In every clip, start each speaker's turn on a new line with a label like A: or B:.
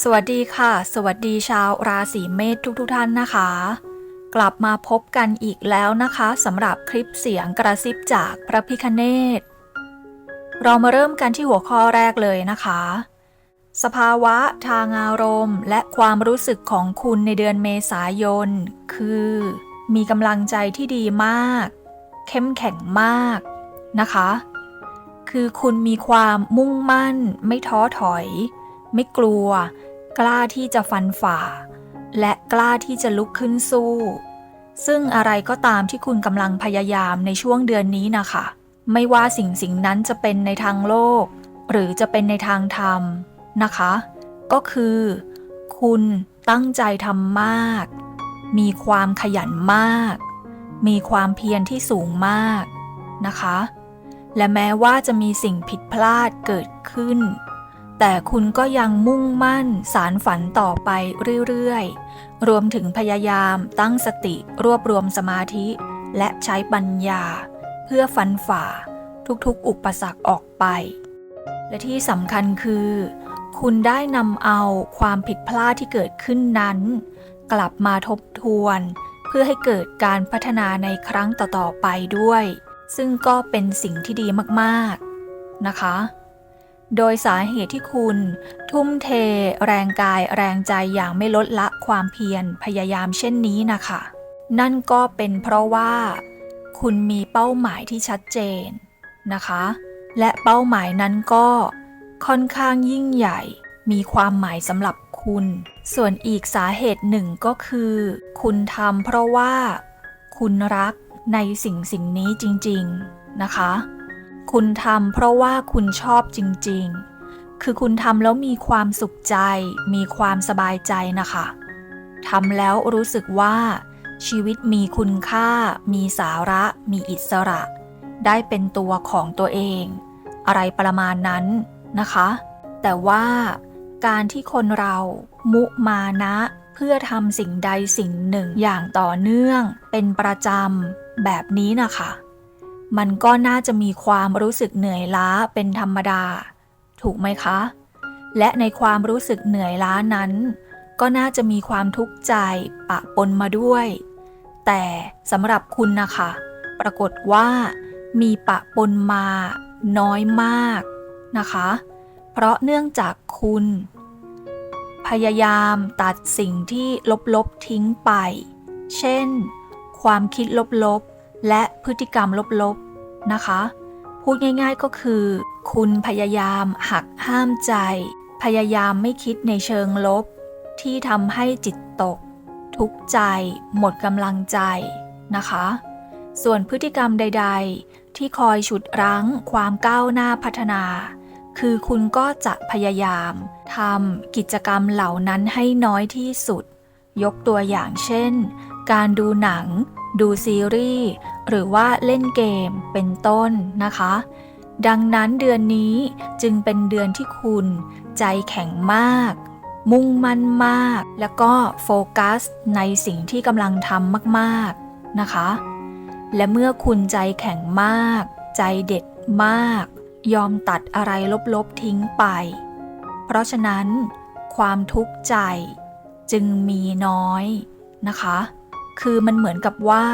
A: สวัสดีค่ะ สวัสดีชาวราศีเมษทุกๆทท่านนะคะ กลับมาพบกันอีกแล้วนะคะสำหรับคลิปเสียงกระซิบจากพระพิคเนตเรามาเริ่มกันที่หัวข้อแรกเลยนะคะ สภาวะทางอารมณ์ และความรู้สึกของคุณในเดือนเมษายน คือ มีกำลังใจที่ดีมาก เข้มแข็งมากนะคะ คือคุณมีความมุ่งมั่น ไม่ท้อถอย ไม่กลัว กล้าที่จะฟันฝ่า และกล้าที่จะลุกขึ้นสู้ ซึ่งอะไรก็ตามที่คุณกำลังพยายามในช่วงเดือนนี้นะคะ ไม่ว่าสิ่งสิ่งนั้นจะเป็นในทางโลก หรือจะเป็นในทางธรรมนะคะ ก็คือ คุณตั้งใจทำมาก มีความขยันมาก มีความเพียรที่สูงมากนะคะ และแม้ว่าจะมีสิ่งผิดพลาดเกิดขึ้น แต่คุณก็ยังมุ่งมั่นสารฝันต่อไปเรื่อยๆ รวมถึงพยายามตั้งสติรวบรวมสมาธิ และใช้ปัญญา เพื่อฟันฝ่าทุกๆ อุปสรรคออกไป และที่สำคัญคือ คุณได้นำเอาความผิดพลาดที่เกิดขึ้นนั้น กลับมาทบทวน เพื่อให้เกิดการพัฒนาในครั้งต่อๆไปด้วย ซึ่งก็เป็นสิ่งที่ดีมากๆนะคะ โดยสาเหตุที่คุณ ทุ่มเท แรงกาย แรงใจอย่างไม่ลดละความเพียรพยายามเช่นนี้นะคะ นั่นก็เป็นเพราะว่า คุณมีเป้าหมายที่ชัดเจนนะคะ และเป้าหมายนั้นก็ค่อนข้างยิ่งใหญ่ มีความหมายสำหรับคุณ ส่วนอีกสาเหตุหนึ่งก็คือ คุณทำเพราะว่า คุณรักในสิ่งสิ่งนี้จริง ๆ นะคะ คุณทำเพราะว่าคุณชอบจริงๆ คือคุณทำแล้วมีความสุขใจ มีความสบายใจนะคะทำแล้วรู้สึกว่า ชีวิตมีคุณค่า มีสาระ มีอิสระ ได้เป็นตัวของตัวเอง อะไรประมาณนั้นนะคะ แต่ว่าการที่คนเรามุมานะเพื่อทำสิ่งใดสิ่งหนึ่งอย่างต่อเนื่อง เป็นประจำแบบนี้นะคะ มันก็น่าจะมีความรู้สึกเหนื่อยล้าเป็นธรรมดา ถูกไหมคะ และในความรู้สึกเหนื่อยล้านั้น ก็น่าจะมีความทุกข์ใจปะปนมาด้วย แต่สำหรับคุณนะคะ ปรากฏว่า มีปะปนมา น้อยมากนะคะ เพราะเนื่องจากคุณ พยายามตัดสิ่งที่ลบๆทิ้งไป เช่น ความคิดลบๆ และพฤติกรรมลบๆนะคะ พูดง่ายๆก็คือ คุณพยายามหักห้ามใจ พยายามไม่คิดในเชิงลบ ที่ทำให้จิตตก ทุกข์ใจ หมดกำลังใจนะคะ ส่วนพฤติกรรมใด ๆ ที่คอยฉุดรั้งความก้าวหน้าพัฒนา คือคุณก็จะพยายามทำกิจกรรมเหล่านั้นให้น้อยที่สุด ยกตัวอย่างเช่น การดูหนัง ดูซีรีส์หรือว่าเล่นเกมเป็นต้นนะคะ ดังนั้นเดือนนี้จึงเป็นเดือนที่คุณใจแข็งมาก มุ่งมั่นมาก แล้วก็โฟกัสในสิ่งที่กำลังทำมากๆนะคะ และเมื่อคุณใจแข็งมาก ใจเด็ดมาก ยอมตัดอะไรลบๆทิ้งไป เพราะฉะนั้น ความทุกข์ใจจึงมีน้อยนะคะ คือมันเหมือนกับว่า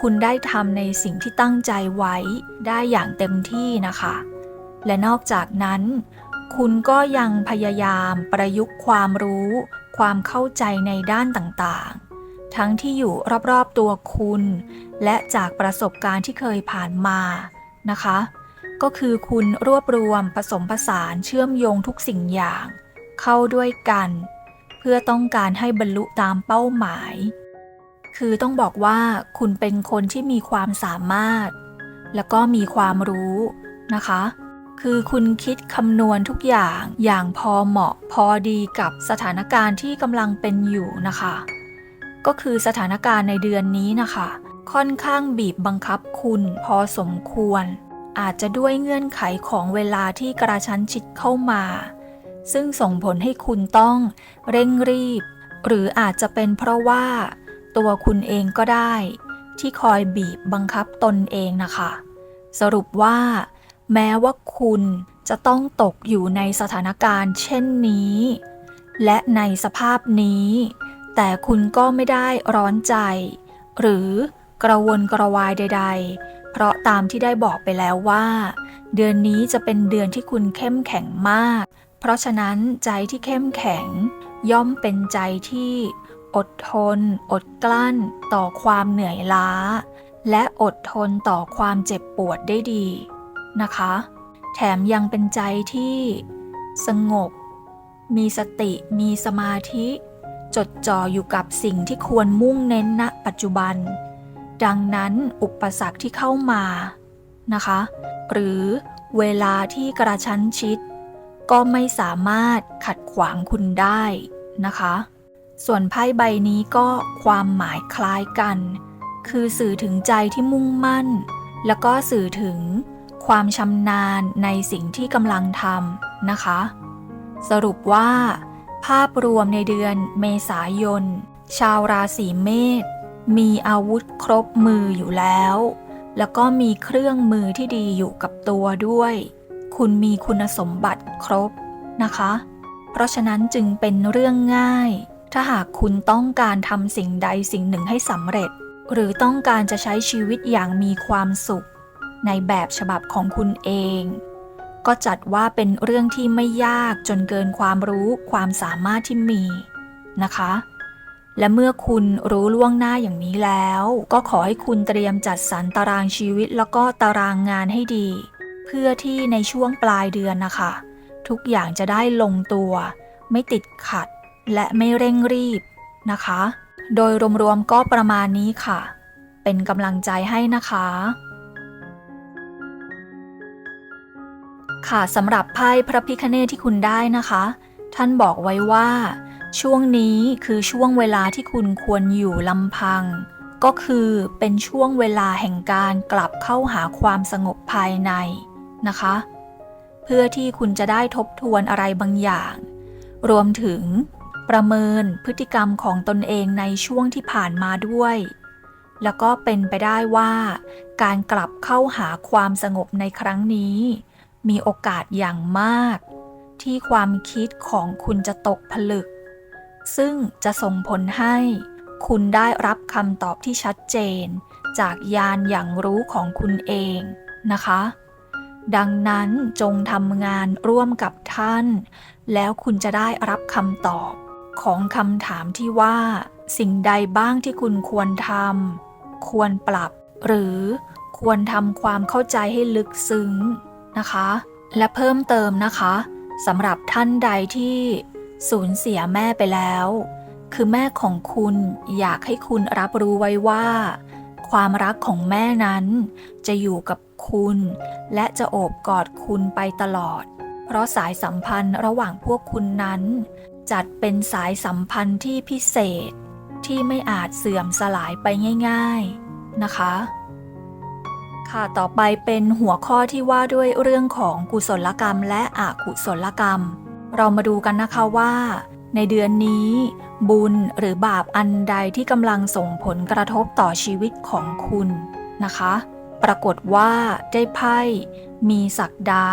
A: คุณได้ทำในสิ่งที่ตั้งใจไว้ได้อย่างเต็มที่นะคะ และนอกจากนั้น คุณก็ยังพยายามประยุกต์ความรู้ ความเข้าใจในด้านต่างๆ ทั้งที่อยู่รอบๆตัวคุณ และจากประสบการณ์ที่เคยผ่านมานะคะ ก็คือคุณรวบรวมผสมผสานเชื่อมโยงทุกสิ่งอย่าง เข้าด้วยกัน เพื่อต้องการให้บรรลุตามเป้าหมาย คือต้องบอกว่าคุณเป็นคนที่มีความสามารถ แล้วก็มีความรู้นะคะ คือคุณคิดคำนวณทุกอย่างอย่างพอเหมาะพอดีกับสถานการณ์ที่กำลังเป็นอยู่นะคะ ก็คือสถานการณ์ในเดือนนี้นะคะ ค่อนข้างบีบบังคับคุณพอสมควร อาจจะด้วยเงื่อนไขของเวลาที่กระชั้นชิดเข้ามา ซึ่งส่งผลให้คุณต้องเร่งรีบ หรืออาจจะเป็นเพราะว่า ตัวคุณเองก็ได้ ที่คอยบีบบังคับตนเองนะคะ สรุปว่า แม้ว่าคุณจะต้องตกอยู่ในสถานการณ์เช่นนี้ และในสภาพนี้ แต่คุณก็ไม่ได้ร้อนใจ หรือกระวนกระวายใด ๆ เพราะตามที่ได้บอกไปแล้วว่า เดือนนี้จะเป็นเดือนที่คุณเข้มแข็งมาก เพราะฉะนั้นใจที่เข้มแข็ง ย่อมเป็นใจที่ อดทน อดกลั้น ต่อความเหนื่อยล้า และอดทนต่อความเจ็บปวดได้ดีนะคะ แถมยังเป็นใจที่ สงบ มีสติ มีสมาธิ จดจ่ออยู่กับสิ่งที่ควรมุ่งเน้นณปัจจุบัน ดังนั้นอุปสรรคที่เข้ามานะคะ หรือเวลาที่กระชั้นชิด ก็ไม่สามารถขัดขวางคุณได้นะคะ ส่วนไพ่ใบนี้ก็ความหมายคล้ายกัน คือสื่อถึงใจที่มุ่งมั่น แล้วก็สื่อถึงความชำนาญในสิ่งที่กำลังทำนะคะ สรุปว่า ภาพรวมในเดือนเมษายน ชาวราศีเมษมีอาวุธครบมืออยู่แล้ว แล้วก็มีเครื่องมือที่ดีอยู่กับตัวด้วย คุณมีคุณสมบัติครบนะคะ เพราะฉะนั้นจึงเป็นเรื่องง่าย ถ้าหากคุณต้องการทำสิ่งใดสิ่งหนึ่งให้สำเร็จ หรือต้องการจะใช้ชีวิตอย่างมีความสุข ในแบบฉบับของคุณเอง ก็จัดว่าเป็นเรื่องที่ไม่ยากจนเกินความรู้ความสามารถที่มีนะคะ และเมื่อคุณรู้ล่วงหน้าอย่างนี้แล้ว ก็ขอให้คุณเตรียมจัดสรรตารางชีวิตแล้วก็ตารางงานให้ดี เพื่อที่ในช่วงปลายเดือนนะคะ ทุกอย่างจะได้ลงตัว ไม่ติดขัด และไม่เร่งรีบนะคะ โดยรวมๆก็ประมาณนี้ค่ะ เป็นกำลังใจให้นะคะ ค่ะสำหรับไพ่พระพิคเนตที่คุณได้นะคะ ท่านบอกไว้ว่า ช่วงนี้คือช่วงเวลาที่คุณควรอยู่ลำพัง ก็คือเป็นช่วงเวลาแห่งการกลับเข้าหาความสงบภายในนะคะ เพื่อที่คุณจะได้ทบทวนอะไรบางอย่าง รวมถึง ประเมินพฤติกรรมของตนเองในช่วงที่ผ่านมาด้วย แล้วก็เป็นไปได้ว่า การกลับเข้าหาความสงบในครั้งนี้ มีโอกาสอย่างมาก ที่ความคิดของคุณจะตกผลึก ซึ่งจะส่งผลให้ คุณได้รับคำตอบที่ชัดเจน จากยานอย่างรู้ของคุณเองนะคะดังนั้นจงทำงานร่วมกับท่าน แล้วคุณจะได้รับคำตอบ ของคำถามที่ว่า สิ่งใดบ้างที่คุณควรทำควรปรับ หรือควรทำความเข้าใจให้ลึกซึ้งนะคะ และเพิ่มเติมนะคะสำหรับท่านใดที่สูญเสียแม่ไปแล้ว คือแม่ของคุณอยากให้คุณรับรู้ไว้ว่า ความรักของแม่นั้น จะอยู่กับคุณ และจะโอบกอดคุณไปตลอด เพราะสายสัมพันธ์ระหว่างพวกคุณนั้น จัดเป็นสายสัมพันธ์ที่พิเศษที่ไม่อาจเสื่อมสลายไปง่าย ๆนะคะ ค่ะต่อไปเป็นหัวข้อที่ว่าด้วยเรื่องของกุศลกรรมและอกุศลกรรม เรามาดูกันนะคะว่า ในเดือนนี้ บุญหรือบาปอันใดที่กำลังส่งผลกระทบต่อชีวิตของคุณนะคะ ปรากฏว่าได้ไพ่มีศักดา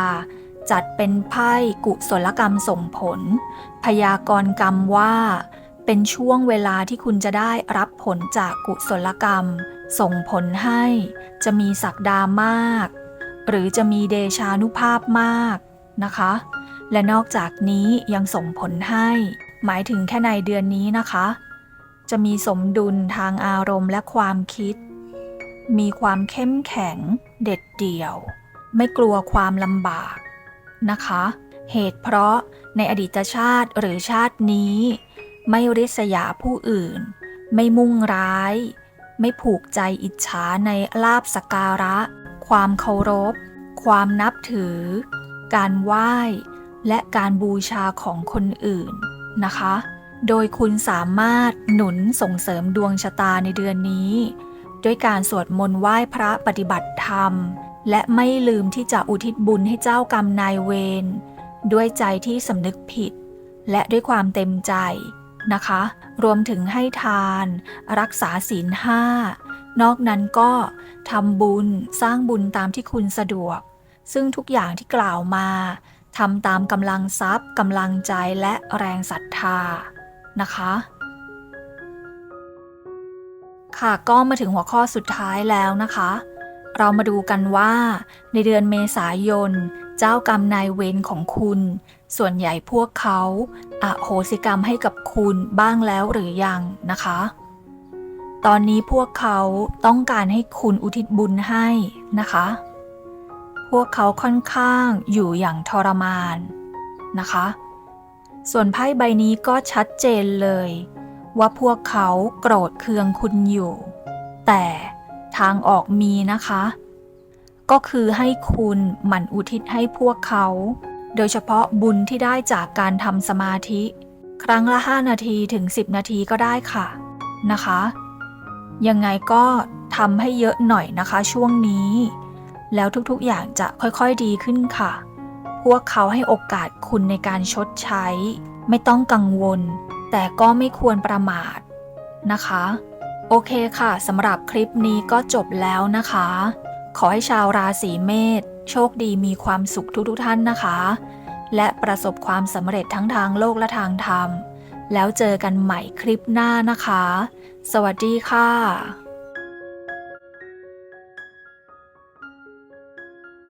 A: จัดเป็นไพ่กุศลกรรมส่งผล พยากรณ์กรรมว่า เป็นช่วงเวลาที่คุณจะได้รับผลจากกุศลกรรม ส่งผลให้ จะมีศักดามาก หรือจะมีเดชานุภาพมากนะคะ และนอกจากนี้ยังส่งผลให้ หมายถึงแค่ในเดือนนี้นะคะ จะมีสมดุลทางอารมณ์และความคิด มีความเข้มแข็ง เด็ดเดี่ยว ไม่กลัวความลำบาก นะคะ เหตุเพราะในอดีตชาติหรือชาตินี้ ไม่ริษยาผู้อื่น ไม่มุ่งร้าย ไม่ผูกใจอิจฉาในลาบสการะ ความเคารพ ความนับถือ การไหว้ และการบูชาของคนอื่นนะคะ โดยคุณสามารถหนุนส่งเสริมดวงชะตาในเดือนนี้ ด้วยการสวดมนต์ไหว้พระปฏิบัติธรรม และไม่ลืมที่จะอุทิศบุญให้เจ้ากรรมนายเวรด้วยใจที่สำนึกผิด และด้วยความเต็มใจนะคะ รวมถึงให้ทาน รักษาศีลห้านอกนั้นก็ทำบุญสร้างบุญตามที่คุณสะดวก ซึ่งทุกอย่างที่กล่าวมาทำตามกำลังทรัพย์กำลังใจและแรงศรัทธานะคะ ค่ะก็มาถึงหัวข้อสุดท้ายแล้วนะคะ เรามาดูกันว่า ในเดือนเมษายน เจ้ากรรมนายเวรของคุณ ส่วนใหญ่พวกเขาอโหสิกรรมให้กับคุณบ้างแล้วหรือยังนะคะ ตอนนี้พวกเขาต้องการให้คุณอุทิศบุญให้นะคะ พวกเขาค่อนข้างอยู่อย่างทรมานนะคะ ส่วนไพ่ใบนี้ก็ชัดเจนเลย ว่าพวกเขาโกรธเคืองคุณอยู่ แต่ ทางออกมีนะคะ ก็คือให้คุณหมั่นอุทิศให้พวกเขา โดยเฉพาะบุญที่ได้จากการทำสมาธิ ครั้งละ 5 นาทีถึง 10 นาทีก็ได้ค่ะนะคะ ยังไงก็ทำให้เยอะหน่อยนะคะช่วงนี้ แล้วทุกๆอย่างจะค่อยๆดีขึ้นค่ะ พวกเขาให้โอกาสคุณในการชดใช้ ไม่ต้องกังวล แต่ก็ไม่ควรประมาทนะคะ โอเคค่ะสำหรับคลิปนี้ก็จบแล้วนะคะ ขอให้ชาวราศีเมษโชคดีมีความสุขทุกๆท่านนะคะ และประสบความสำเร็จทั้งทางโลกและทางธรรม แล้วเจอกันใหม่คลิปหน้านะคะ สวัสดีค่ะ